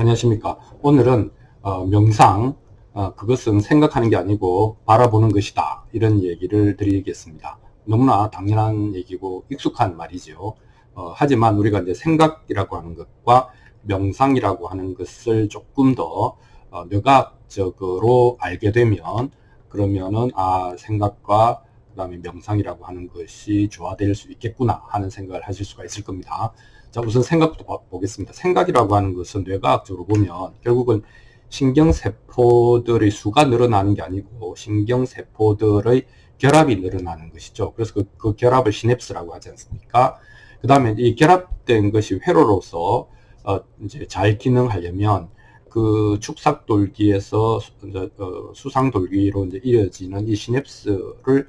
안녕하십니까. 오늘은 어, 명상, 어, 그것은 생각하는 게 아니고 바라보는 것이다. 이런 얘기를 드리겠습니다. 너무나 당연한 얘기고 익숙한 말이죠. 어, 하지만 우리가 이제 생각이라고 하는 것과 명상이라고 하는 것을 조금 더 어, 묘각적으로 알게 되면 그러면은 아 생각과 그 다음에 명상이라고 하는 것이 조화될 수 있겠구나 하는 생각을 하실 수가 있을 겁니다. 자, 우선 생각부터 보겠습니다. 생각이라고 하는 것은 뇌과학적으로 보면 결국은 신경세포들의 수가 늘어나는 게 아니고 신경세포들의 결합이 늘어나는 것이죠. 그래서 그, 그 결합을 시냅스라고 하지 않습니까? 그 다음에 이 결합된 것이 회로로서 어, 이제 잘 기능하려면 그 축삭돌기에서 수, 어, 수상돌기로 이제 이어지는 이 시냅스를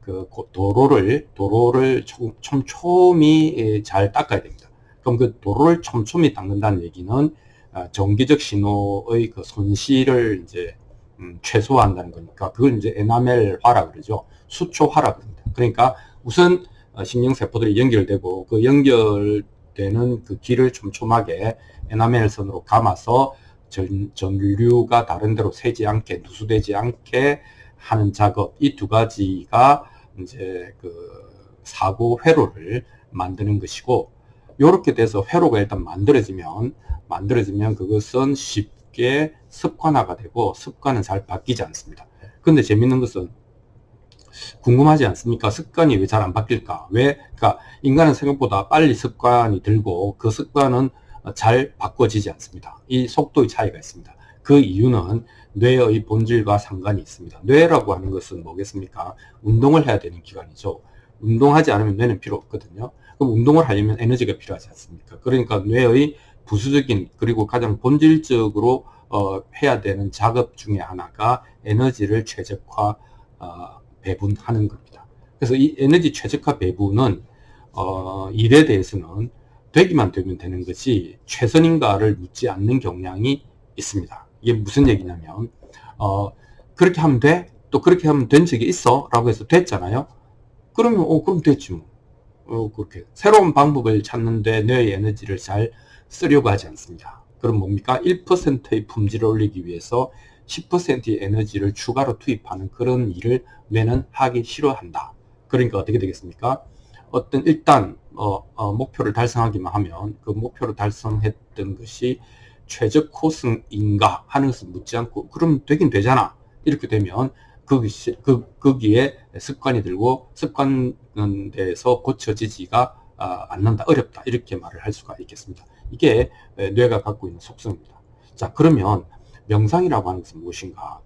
그 도로를 도로를 촘촘히 잘 닦아야 됩니다. 그럼 그 도로를 촘촘히 닦는다는 얘기는 아, 전기적 신호의 그 손실을 이제 음, 최소화한다는 거니까 그걸 이제 에나멜화라 그러죠. 수초화라 그럽니다. 그러니까 우선 어, 신경세포들이 연결되고 그 연결되는 그 길을 촘촘하게 에나멜선으로 감아서 전, 전류가 다른 데로 새지 않게 누수되지 않게 하는 작업 이 두 가지가 이제 그 사고 회로를 만드는 것이고 이렇게 돼서 회로가 일단 만들어지면 만들어지면 그것은 쉽게 습관화가 되고 습관은 잘 바뀌지 않습니다. 근데 재밌는 것은 궁금하지 않습니까? 습관이 왜 잘 안 바뀔까? 왜? 그러니까 인간은 생각보다 빨리 습관이 들고 그 습관은 잘 바꿔지지 않습니다. 이 속도의 차이가 있습니다. 그 이유는 뇌의 본질과 상관이 있습니다. 뇌라고 하는 것은 뭐겠습니까? 운동을 해야 되는 기관이죠. 운동하지 않으면 뇌는 필요 없거든요. 그럼 운동을 하려면 에너지가 필요하지 않습니까? 그러니까 뇌의 부수적인 그리고 가장 본질적으로 어, 해야 되는 작업 중에 하나가 에너지를 최적화 어, 배분하는 겁니다. 그래서 이 에너지 최적화 배분은 어, 일에 대해서는 되기만 되면 되는 것이 최선인가를 묻지 않는 경향이 있습니다. 이게 무슨 얘기냐면 어, 그렇게 하면 돼? 또 그렇게 하면 된 적이 있어? 라고 해서 됐잖아요. 그러면 어 그럼 됐지 뭐. 어, 그렇게 새로운 방법을 찾는데 뇌의 에너지를 잘 쓰려고 하지 않습니다. 그럼 뭡니까? 1%의 품질을 올리기 위해서 10%의 에너지를 추가로 투입하는 그런 일을 뇌는 하기 싫어한다. 그러니까 어떻게 되겠습니까? 어떤 일단 어, 어, 목표를 달성하기만 하면 그 목표를 달성했던 것이 최적 코스인가 하는 것을 묻지 않고 그럼 되긴 되잖아. 이렇게 되면 거기, 그, 거기에 습관이 들고 습관은 데서 고쳐지지가 아, 않는다, 어렵다 이렇게 말을 할 수가 있겠습니다. 이게 뇌가 갖고 있는 속성입니다. 자 그러면 명상이라고 하는 것은 무엇인가?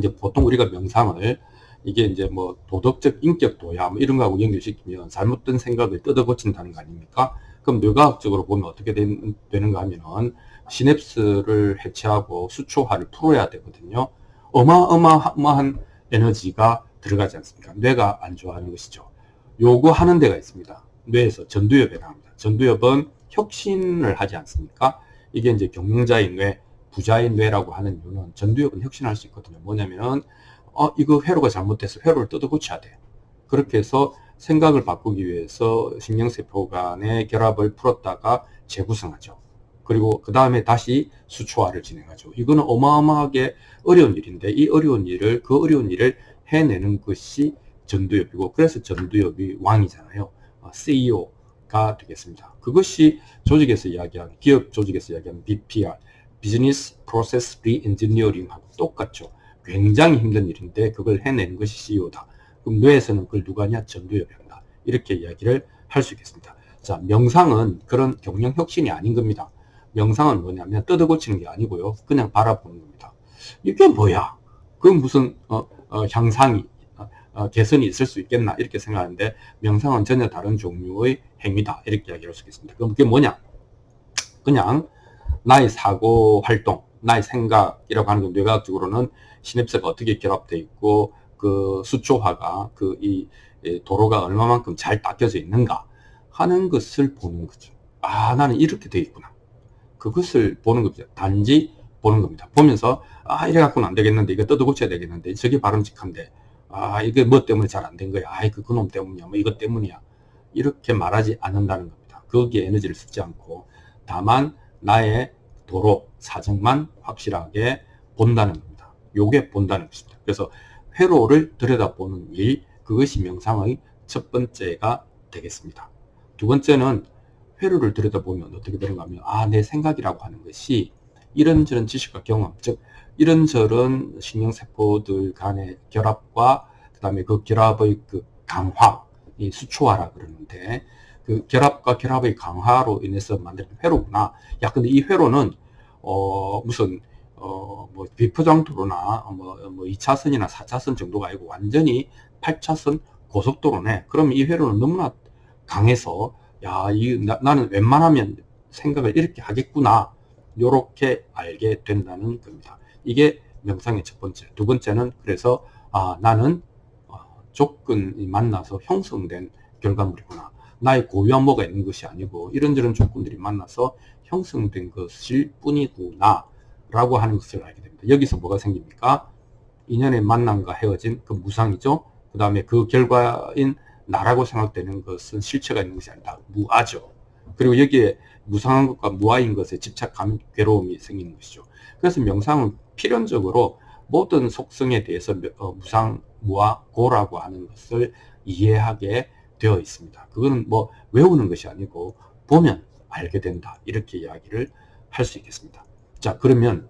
이제 보통 우리가 명상을 이게 이제 뭐 도덕적 인격도야 뭐 이런 거하고 연결시키면 잘못된 생각을 뜯어 고친다는 거 아닙니까? 그럼 뇌과학적으로 보면 어떻게 된, 되는가 하면은 시냅스를 해체하고 수초화를 풀어야 되거든요. 어마어마한 에너지가 들어가지 않습니까? 뇌가 안 좋아하는 것이죠. 요거 하는 데가 있습니다. 뇌에서 전두엽이라고 합니다. 전두엽은 혁신을 하지 않습니까? 이게 이제 경영자인 뇌, 부자인 뇌라고 하는 이유는 전두엽은 혁신할 수 있거든요. 뭐냐면은 어 이거 회로가 잘못돼서 회로를 뜯어 고쳐야 돼. 그렇게 해서 생각을 바꾸기 위해서 신경세포 간의 결합을 풀었다가 재구성하죠. 그리고 그 다음에 다시 수초화를 진행하죠. 이거는 어마어마하게 어려운 일인데 이 어려운 일을 그 어려운 일을 해내는 것이 전두엽이고 그래서 전두엽이 왕이잖아요. CEO가 되겠습니다. 그것이 조직에서 이야기하는 기업 조직에서 이야기하는 BPR 비즈니스 프로세스 리엔지니어링하고 똑같죠. 굉장히 힘든 일인데 그걸 해내는 것이 CEO다. 그럼 뇌에서는 그걸 누가 하냐? 전두엽이 한다. 이렇게 이야기를 할 수 있겠습니다. 자, 명상은 그런 경영 혁신이 아닌 겁니다. 명상은 뭐냐면 뜯어 고치는 게 아니고요. 그냥 바라보는 겁니다. 이게 뭐야? 그건 무슨 어, 어, 향상이 어, 어, 개선이 있을 수 있겠나 이렇게 생각하는데 명상은 전혀 다른 종류의 행위다 이렇게 이야기할 수 있겠습니다. 그럼 그게 뭐냐? 그냥 나의 사고 활동, 나의 생각이라고 하는 건 뇌과학적으로는 시냅스가 어떻게 결합되어 있고 그 수초화가 그 이 도로가 얼마만큼 잘 닦여져 있는가 하는 것을 보는 거죠. 아 나는 이렇게 되어 있구나. 그것을 보는 겁니다. 단지 보는 겁니다. 보면서 아 이래 갖고는 안 되겠는데 이거 뜯어 고쳐야 되겠는데 저게 바람직한데 아 이게 뭐 때문에 잘 안 된 거야. 아 이거 그놈 때문이야. 뭐 이것 때문이야. 이렇게 말하지 않는다는 겁니다. 거기에 에너지를 쓰지 않고 다만 나의 도로 사정만 확실하게 본다는 겁니다. 요게 본다는 것입니다. 그래서 회로를 들여다보는 일, 그것이 명상의 첫 번째가 되겠습니다. 두 번째는 회로를 들여다보면 어떻게 하면, 아, 내 생각이라고 하는 것이 이런저런 지식과 경험, 즉, 이런저런 신경세포들 간의 결합과 그 다음에 그 결합의 그 강화, 이 수초화라 그러는데, 그 결합과 결합의 강화로 인해서 만든 회로구나. 야, 근데 이 회로는, 어, 무슨, 어, 뭐, 비포장도로나, 뭐, 뭐, 2차선이나 4차선 정도가 아니고 완전히 8차선 고속도로네. 그럼 이 회로는 너무나 강해서, 야, 이, 나, 나는 웬만하면 생각을 이렇게 하겠구나. 요렇게 알게 된다는 겁니다. 이게 명상의 첫 번째. 두 번째는 그래서, 아, 나는 어, 조건이 만나서 형성된 결과물이구나. 나의 고유한 뭐가 있는 것이 아니고 이런저런 조건들이 만나서 형성된 것일 뿐이구나 라고 하는 것을 알게 됩니다. 여기서 뭐가 생깁니까? 인연의 만남과 헤어진 그 무상이죠. 그 다음에 그 결과인 나라고 생각되는 것은 실체가 있는 것이 아니다. 무아죠. 그리고 여기에 무상한 것과 무아인 것에 집착하면 괴로움이 생기는 것이죠. 그래서 명상은 필연적으로 모든 속성에 대해서 어, 무상, 무아, 고라고 하는 것을 이해하게 되어 있습니다. 그거는 뭐 외우는 것이 아니고 보면 알게 된다. 이렇게 이야기를 할 수 있겠습니다. 자, 그러면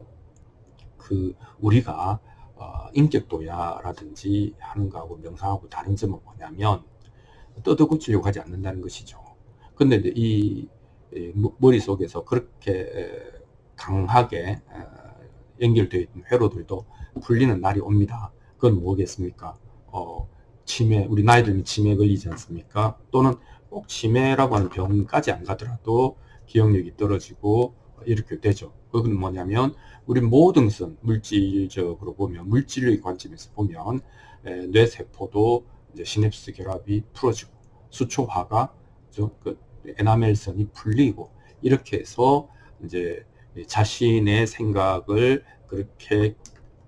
그 우리가 어, 인격도야라든지 하는 거하고 명상하고 다른 점은 뭐냐면 뜯어 고치려고 하지 않는다는 것이죠. 근데 이, 이 머릿속에서 그렇게 강하게 연결되어 있는 회로들도 풀리는 날이 옵니다. 그건 뭐겠습니까? 어, 치매, 우리 나이 들면 치매 걸리지 않습니까? 또는 꼭 치매라고 하는 병까지 안 가더라도 기억력이 떨어지고 이렇게 되죠. 그건 뭐냐면 우리 모든 것은 물질적으로 보면 물질의 관점에서 보면 뇌 세포도 이제 시냅스 결합이 풀어지고 수초화가 그 에나멜선이 풀리고 이렇게 해서 이제 자신의 생각을 그렇게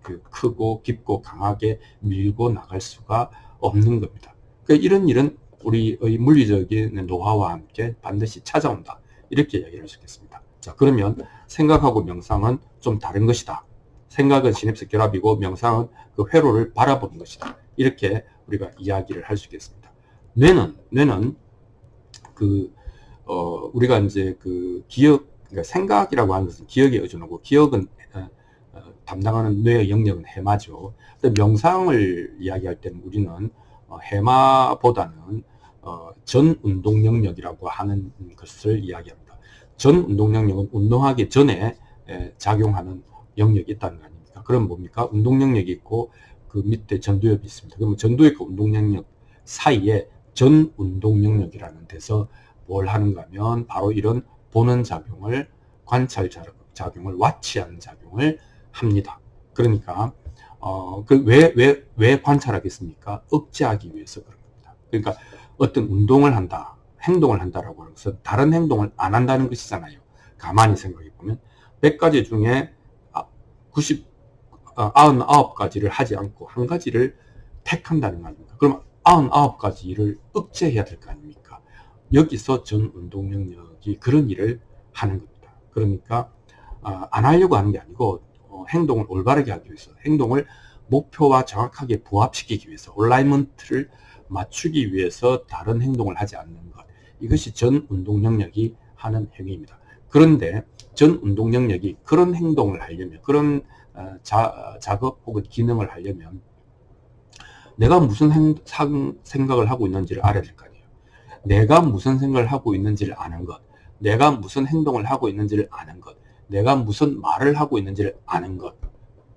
그 크고 깊고 강하게 밀고 나갈 수가 없는 겁니다. 그러니까 이런 일은 우리의 물리적인 노화와 함께 반드시 찾아온다. 이렇게 이야기를 있겠습니다. 자, 그러면 생각하고 명상은 좀 다른 것이다. 생각은 시냅스 결합이고 명상은 그 회로를 바라보는 것이다. 이렇게 우리가 이야기를 할 수 있겠습니다. 뇌는, 뇌는 그, 어, 우리가 이제 그 기억, 그러니까 생각이라고 하는 것은 기억에 의존하고 기억은 어, 어, 담당하는 뇌의 영역은 해마죠. 명상을 이야기할 때는 우리는 어, 해마보다는 어, 전 운동 영역이라고 하는 것을 이야기합니다. 전 운동 영역은 운동하기 전에 작용하는 영역이 있다는 거 아닙니까? 그럼 뭡니까? 운동 영역이 있고 그 밑에 전두엽이 있습니다. 그러면 전두엽과 운동 영역 사이에 전 운동 영역이라는 데서 뭘 하는가 하면 바로 이런 보는 작용을 관찰 작용을 와치하는 작용을 합니다. 그러니까 어, 그 왜, 왜, 왜 관찰하겠습니까? 억제하기 위해서 그런 겁니다. 그러니까 어떤 운동을 한다, 행동을 한다라고 하는 것은 다른 행동을 안 한다는 것이잖아요. 가만히 생각해 보면 100가지 중에 90, 아, 99가지를 아, 하지 않고 한 가지를 택한다는 거 아닙니까? 그럼 99가지 일을 억제해야 될 거 아닙니까? 여기서 전 운동 영역이 그런 일을 하는 겁니다. 그러니까 아, 안 하려고 하는 게 아니고 어, 행동을 올바르게 하기 위해서 행동을 목표와 정확하게 부합시키기 위해서 올라이먼트를 맞추기 위해서 다른 행동을 하지 않는 것 이것이 전 운동 영역이 하는 행위입니다. 그런데 전 운동 영역이 그런 행동을 하려면 그런 어, 자, 작업 혹은 기능을 하려면 내가 무슨 행, 상, 생각을 하고 있는지를 알아야 될 거 아니에요. 내가 무슨 생각을 하고 있는지를 아는 것, 내가 무슨 행동을 하고 있는지를 아는 것, 내가 무슨 말을 하고 있는지를 아는 것.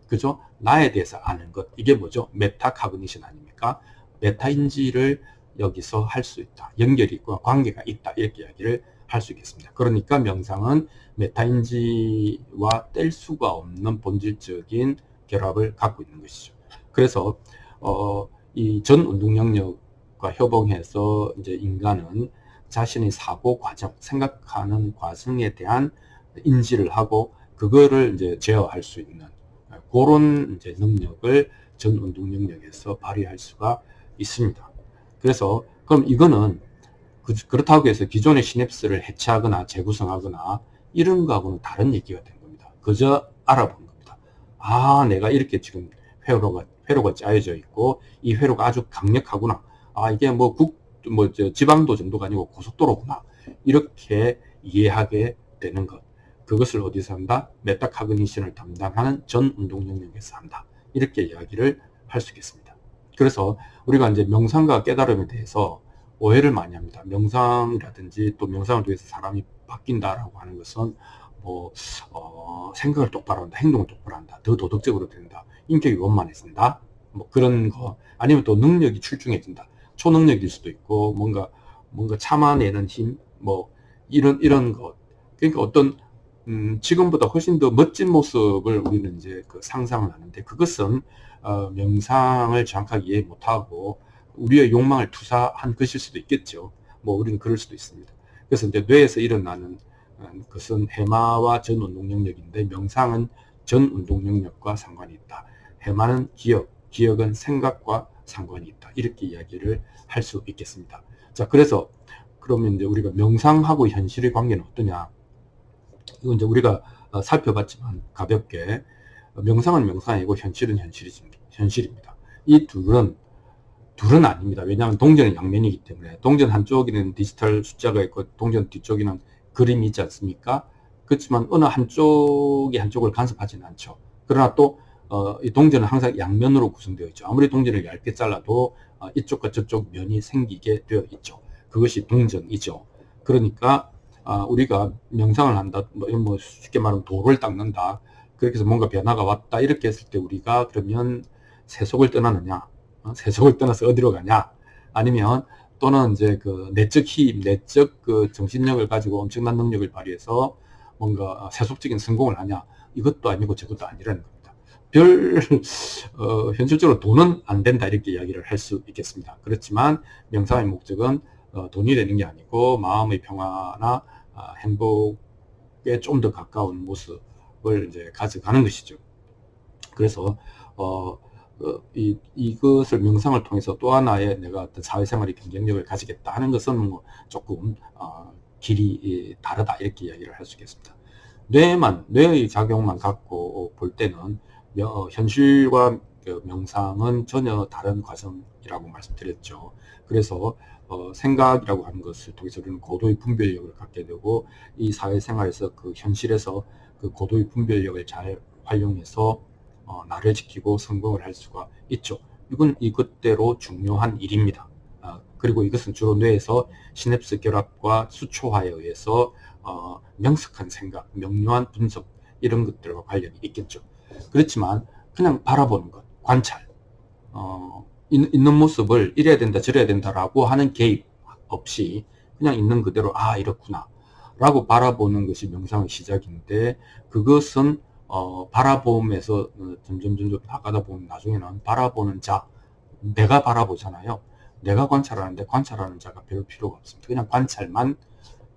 그죠? 나에 대해서 아는 것. 이게 뭐죠? 메타 카그니션 아닙니까? 메타인지를 여기서 할 수 있다. 연결이 있고 관계가 있다. 이렇게 이야기를 할 수 있겠습니다. 그러니까 명상은 메타인지와 뗄 수가 없는 본질적인 결합을 갖고 있는 것이죠. 그래서 어, 이 전 운동 영역과 협응해서 이제 인간은 자신의 사고 과정, 생각하는 과정에 대한 인지를 하고 그거를 이제 제어할 수 있는 그런 이제 능력을 전 운동 영역에서 발휘할 수가 있습니다. 그래서 그럼 이거는 그, 그렇다고 해서 기존의 시냅스를 해체하거나 재구성하거나 이런 거하고는 다른 얘기가 된 겁니다. 그저 알아본 겁니다. 아, 내가 이렇게 지금 회로가, 회로가 짜여져 있고, 이 회로가 아주 강력하구나. 아, 이게 뭐 국, 뭐, 저 지방도 정도가 아니고 고속도로구나. 이렇게 이해하게 되는 것. 그것을 어디서 한다? 메타카그니션을 담당하는 전 운동 영역에서 한다. 이렇게 이야기를 할 수 있겠습니다. 그래서 우리가 이제 명상과 깨달음에 대해서 오해를 많이 합니다. 명상이라든지 또 명상을 통해서 사람이 바뀐다라고 하는 것은 뭐 어, 생각을 똑바로 한다, 행동을 똑바로 한다, 더 도덕적으로 된다, 인격이 원만해진다, 뭐 그런 거 아니면 또 능력이 출중해진다, 초능력일 수도 있고 뭔가 뭔가 참아내는 힘, 뭐 이런 이런 것. 그러니까 어떤 음, 지금보다 훨씬 더 멋진 모습을 우리는 이제 그 상상을 하는데 그것은 어, 명상을 정확하게 이해 못하고 우리의 욕망을 투사한 것일 수도 있겠죠. 뭐 우리는 그럴 수도 있습니다. 그래서 이제 뇌에서 일어나는 어, 것은 해마와 전 운동 영역인데 명상은 전 운동 영역과 상관이 있다. 해마는 기억, 기억은 생각과 상관이 있다. 이렇게 이야기를 할 수 있겠습니다. 자, 그래서 그러면 이제 우리가 명상하고 현실의 관계는 어떠냐? 이건 이제 우리가 어, 살펴봤지만 가볍게 명상은 명상이고 현실은 현실입니다. 이 둘은 둘은 아닙니다. 왜냐하면 동전은 양면이기 때문에 동전 한쪽에는 디지털 숫자가 있고 동전 뒤쪽에는 그림이 있지 않습니까? 그렇지만 어느 한쪽이 한쪽을 간섭하지는 않죠. 그러나 또 어, 이 동전은 항상 양면으로 구성되어 있죠. 아무리 동전을 얇게 잘라도 어, 이쪽과 저쪽 면이 생기게 되어 있죠. 그것이 동전이죠. 그러니까 아, 우리가 명상을 한다, 뭐, 뭐 쉽게 말하면 도를 닦는다. 그렇게 해서 뭔가 변화가 왔다 이렇게 했을 때 우리가 그러면 세속을 떠나느냐 어? 세속을 떠나서 어디로 가냐? 아니면 또는 이제 그 내적 힘 내적 그 정신력을 가지고 엄청난 능력을 발휘해서 뭔가 세속적인 성공을 하냐? 이것도 아니고 저것도 아니라는 겁니다. 별 어, 현실적으로 돈은 안 된다 이렇게 이야기를 할 수 있겠습니다. 그렇지만 명상의 목적은 어, 돈이 되는 게 아니고 마음의 평화나 아, 행복에 좀 더 가까운 모습 을 이제 가져가는 것이죠. 그래서 어, 어, 이, 이것을 명상을 통해서 또 하나의 내가 어떤 사회생활의 경쟁력을 가지겠다 하는 것은 뭐 조금 어, 길이 다르다 이렇게 이야기를 할 수 있겠습니다. 뇌만 뇌의 작용만 갖고 볼 때는 어, 현실과 그 명상은 전혀 다른 과정이라고 말씀드렸죠. 그래서 어, 생각이라고 하는 것을 통해서 우리는 고도의 분별력을 갖게 되고 이 사회생활에서 그 현실에서 그 고도의 분별력을 잘 활용해서 어, 나를 지키고 성공을 할 수가 있죠. 이건 이것대로 중요한 일입니다. 어, 그리고 이것은 주로 뇌에서 시냅스 결합과 수초화에 의해서 어, 명석한 생각, 명료한 분석 이런 것들과 관련이 있겠죠. 그렇지만 그냥 바라보는 것, 관찰, 어, 있, 있는 모습을 이래야 된다, 저래야 된다라고 하는 개입 없이 그냥 있는 그대로 아 이렇구나 라고 바라보는 것이 명상의 시작인데 그것은 어, 바라봄에서 어, 점점 점점 나가다 보면 나중에는 바라보는 자. 내가 바라보잖아요. 내가 관찰하는데 관찰하는 자가 별 필요가 없습니다. 그냥 관찰만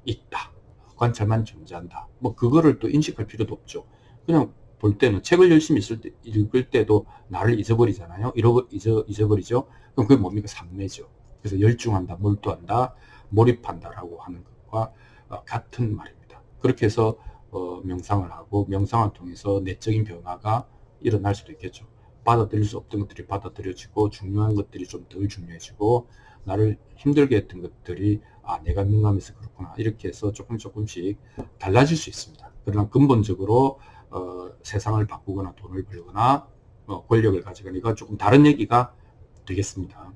있다. 관찰만 존재한다. 뭐 그거를 또 인식할 필요도 없죠. 그냥 볼 때는 책을 열심히 있을 때, 읽을 때도 나를 잊어버리잖아요. 잃어, 잊어, 잊어버리죠. 그럼 그게 뭡니까? 상매죠. 그래서 열중한다 몰두한다 몰입한다라고 하는 것과 어, 같은 말입니다. 그렇게 해서 어, 명상을 하고 명상을 통해서 내적인 변화가 일어날 수도 있겠죠. 받아들일 수 없던 것들이 받아들여지고 중요한 것들이 좀 덜 중요해지고 나를 힘들게 했던 것들이 아 내가 민감해서 그렇구나 이렇게 해서 조금 조금씩 달라질 수 있습니다. 그러나 근본적으로 어, 세상을 바꾸거나 돈을 벌거나 어, 권력을 가지거나 이건 조금 다른 얘기가 되겠습니다.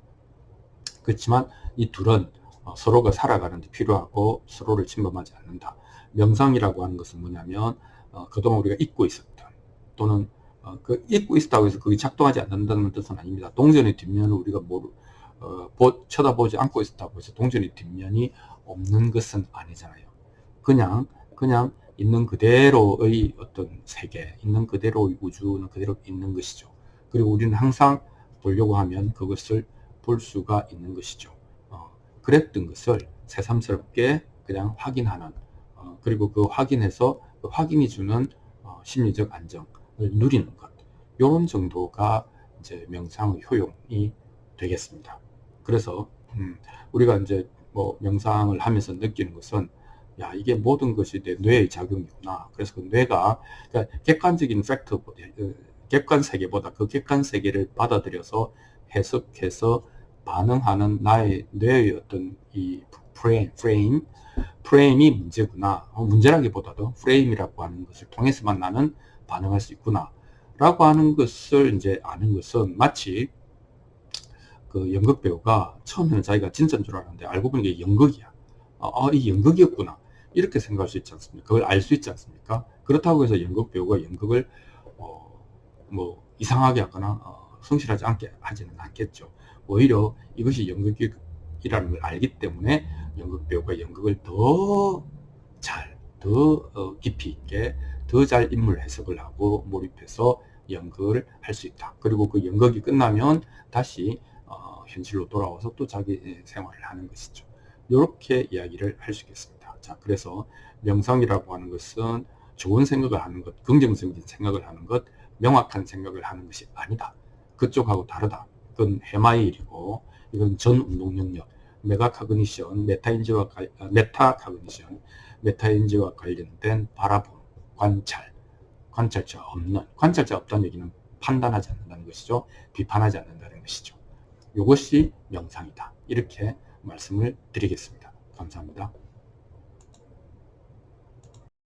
그렇지만 이 둘은 어, 서로가 살아가는 데 필요하고 서로를 침범하지 않는다. 명상이라고 하는 것은 뭐냐면 어, 그동안 우리가 잊고 있었던 또는 어, 그 잊고 있었다고 해서 그게 작동하지 않는다는 뜻은 아닙니다. 동전의 뒷면을 우리가 모르, 어, 보, 쳐다보지 않고 있었다고 해서 동전의 뒷면이 없는 것은 아니잖아요. 그냥 그냥 있는 그대로의 어떤 세계, 있는 그대로의 우주는 그대로 있는 것이죠. 그리고 우리는 항상 보려고 하면 그것을 볼 수가 있는 것이죠. 그랬던 것을 새삼스럽게 그냥 확인하는 어, 그리고 그 확인해서 그 확인이 주는 어, 심리적 안정을 누리는 것 이런 정도가 이제 명상의 효용이 되겠습니다. 그래서 음, 우리가 이제 뭐 명상을 하면서 느끼는 것은 야 이게 모든 것이 내 뇌의 작용이구나. 그래서 그 뇌가 그러니까 객관적인 팩트, 객관 세계보다 그 객관 세계를 받아들여서 해석해서 반응하는 나의 뇌의 어떤 이 프레임, 프레임, 프레임이 문제구나. 어, 문제라기보다도 프레임이라고 하는 것을 통해서만 나는 반응할 수 있구나. 라고 하는 것을 이제 아는 것은 마치 그 연극 배우가 처음에는 자기가 진짜인 줄 알았는데 알고 이게 연극이야. 아, 아, 이 연극이었구나. 이렇게 생각할 수 있지 않습니까? 그걸 알 수 있지 않습니까? 그렇다고 해서 연극 배우가 연극을 어, 뭐 이상하게 하거나 어, 성실하지 않게 하지는 않겠죠. 오히려 이것이 연극이 라는 걸 알기 때문에 연극 배우가 연극을 더 잘, 더 어, 깊이 있게, 더 잘 인물 해석을 하고 몰입해서 연극을 할 수 있다. 그리고 그 연극이 끝나면 다시 어, 현실로 돌아와서 또 자기 생활을 하는 것이죠. 이렇게 이야기를 할 수 있겠습니다. 자, 그래서 명상이라고 하는 것은 좋은 생각을 하는 것, 긍정적인 생각을 하는 것, 명확한 생각을 하는 것이 아니다. 그쪽하고 다르다. 그건 해마의 일이고, 이건 전 운동 능력, 메가카그니션, 메타인지와 아, 메타카그니션, 메타인지와 관련된 바라봄, 관찰, 관찰자 없는, 관찰자 없다는 얘기는 판단하지 않는다는 것이죠. 비판하지 않는다는 것이죠. 이것이 명상이다. 이렇게 말씀을 드리겠습니다. 감사합니다.